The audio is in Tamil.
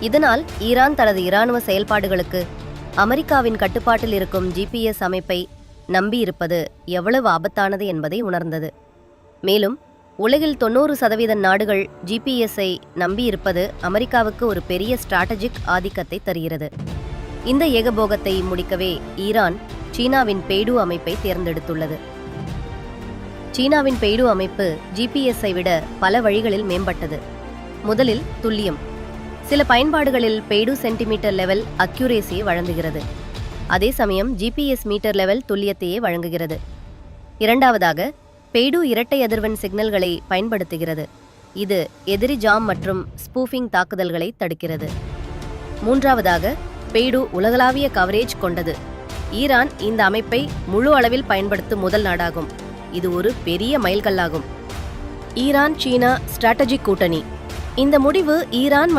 இதனால் ஈரான் தனது இராணுவ செயல்பாடுகளுக்கு அமெரிக்காவின் கட்டுப்பாட்டில் இருக்கும் ஜிபிஎஸ் அமைப்பை நம்பியிருப்பது எவ்வளவு ஆபத்தானது என்பதை உணர்ந்தது. மேலும் உலகில் தொண்ணூறு சதவீத நாடுகள் ஜிபிஎஸ்ஐ நம்பியிருப்பது அமெரிக்காவுக்கு ஒரு பெரிய ஸ்ட்ராட்டஜிக் ஆதிக்கத்தை தருகிறது. இந்த ஏகபோகத்தை முடிக்கவே ஈரான் சீனாவின் பெய்டு அமைப்பை தேர்ந்தெடுத்துள்ளது. சீனாவின் பெய்டு அமைப்பு ஜிபிஎஸ்ஐ விட பல வழிகளில் மேம்பட்டது. முதலில் துல்லியம் சில பயன்பாடுகளில் பெய்டு சென்டிமீட்டர் லெவல் அக்யூரேசியை வழங்குகிறது. அதே சமயம் ஜிபிஎஸ் மீட்டர் லெவல் துல்லியத்தையே வழங்குகிறது. இரண்டாவதாக பெய்டு இரட்டை அதிர்வெண் சிக்னல்களை பயன்படுத்துகிறது. இது எதிரி ஜாம் மற்றும் ஸ்பூஃபிங் தாக்குதல்களை தடுக்கிறது. மூன்றாவதாக பெய்டு உலகளாவிய கவரேஜ் கொண்டது. ஈரான் இந்த அமைப்பை முழு அளவில் பயன்படுத்தும் முதல் நாடாகும். இது ஒரு பெரிய மைல்கல்லாகும். ஈரான் சீனா ஸ்ட்ராட்டஜிக் கூட்டணி. இந்த முடிவு ஈரான் மற்றும்